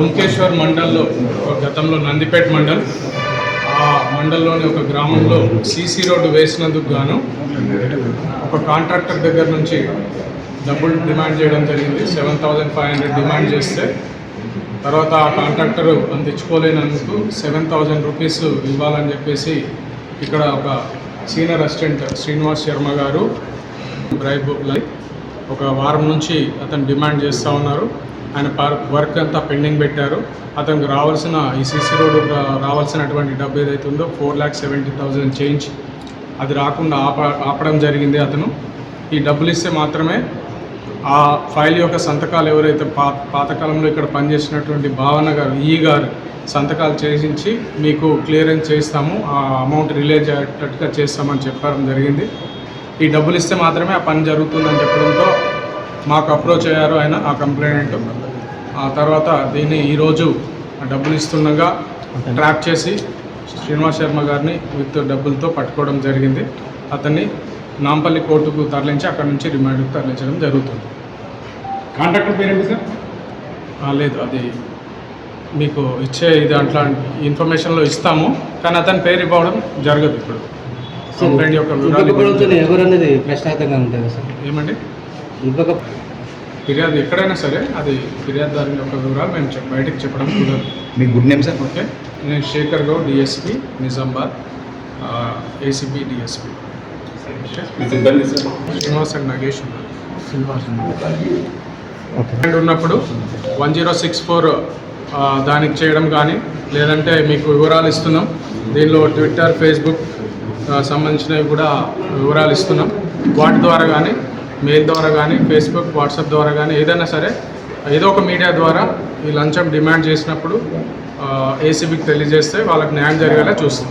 ఓంకేశ్వర్ మండల్లో గతంలో నందిపేట మండల్. ఆ మండల్లోని ఒక గ్రామంలో సీసీ రోడ్డు వేసినందుకు గాను ఒక కాంట్రాక్టర్ దగ్గర నుంచి డబ్బులు డిమాండ్ చేయడం జరిగింది. Seven thousand five hundred demand చేస్తే తర్వాత ఆ కాంట్రాక్టర్ అంత సెవెన్ థౌజండ్ రూపీస్ ఇవ్వాలని చెప్పేసి ఇక్కడ ఒక సీనియర్ అసిస్టెంట్ శ్రీనివాస్ శర్మ గారు బ్రైబ్ ఒక వారం నుంచి అతను డిమాండ్ చేస్తూ ఉన్నారు. ఆయన పర్- వర్క్ అంతా పెండింగ్ పెట్టారు. అతనికి రావాల్సిన ఈసీసీ రోడ్ రోడ్డు రావాల్సినటువంటి డబ్బు ఏదైతే ఉందో four lakh seventy thousand change అది రాకుండా ఆప ఆపడం జరిగింది అతను. ఈ డబ్బులు ఇస్తే మాత్రమే ఆ ఫైల్ యొక్క సంతకాలు ఎవరైతే పా పాతకాలంలో ఇక్కడ పనిచేసినటువంటి భావన గారు ఈ గారు సంతకాలు చేసించి మీకు క్లియరెన్స్ చేస్తాము ఆ అమౌంట్ రిలీజ్ అయ్యేటట్టుగా చేస్తామని చెప్పడం జరిగింది. ఈ డబ్బులు ఇస్తే మాత్రమే ఆ పని జరుగుతుందని చెప్పడంతో మాకు అప్రోచ్ అయ్యారు ఆయన ఆ కంప్లైంట్. ఆ తర్వాత దీన్ని ఈరోజు ఆ డబ్బులు ఇస్తుండగా ట్రాప్ చేసి శ్రీనివాస్ శర్మ గారిని విత్ డబ్బులతో పట్టుకోవడం జరిగింది. అతన్ని నాంపల్లి కోర్టుకు తరలించి అక్కడ నుంచి రిమాండ్కు తరలించడం జరుగుతుంది. కాంట్రాక్టర్ పేరేంటి సార్? ఆ, లేదు అది మీకు ఇచ్చే ఇది అట్లా ఇన్ఫర్మేషన్లో ఇస్తాము కానీ అతని పేరు ఇవ్వడం జరగదు ఇప్పుడు. కంప్లైంట్ యొక్క వివరాలు ఇవ్వకపోవడంతో ఇవ్వడం. ఎవరు అనేది ప్రశ్నార్థంగా ఉంటుంది సార్? ఏమండి? ఇవ్వక ఫిర్యాదు ఎక్కడైనా సరే అది ఫిర్యాదుదారుని యొక్క వివరాలు మేము బయటకు చెప్పడం కుదరదు. మీ గుడ్ నేమ్ సార్? ఓకే. నేను Shekhar Goud DSP Nizamabad ACB DSP Srinivas and Nagesh ఉన్నారు ఉన్నప్పుడు వన్ జీరో సిక్స్ ఫోర్ దానికి చేయడం కానీ లేదంటే మీకు వివరాలు ఇస్తున్నాం. దీనిలో ట్విట్టర్ ఫేస్బుక్ సంబంధించినవి కూడా వివరాలు ఇస్తున్నాం. వాటి ద్వారా కానీ మెయిల్ ద్వారా కానీ ఫేస్బుక్ వాట్సాప్ ద్వారా కానీ ఏదైనా సరే ఏదో ఒక మీడియా ద్వారా ఈ లంచం డిమాండ్ చేసినప్పుడు ఏసీబీకి తెలియజేస్తే వాళ్ళకి న్యాయం జరిగేలా చూస్తాం.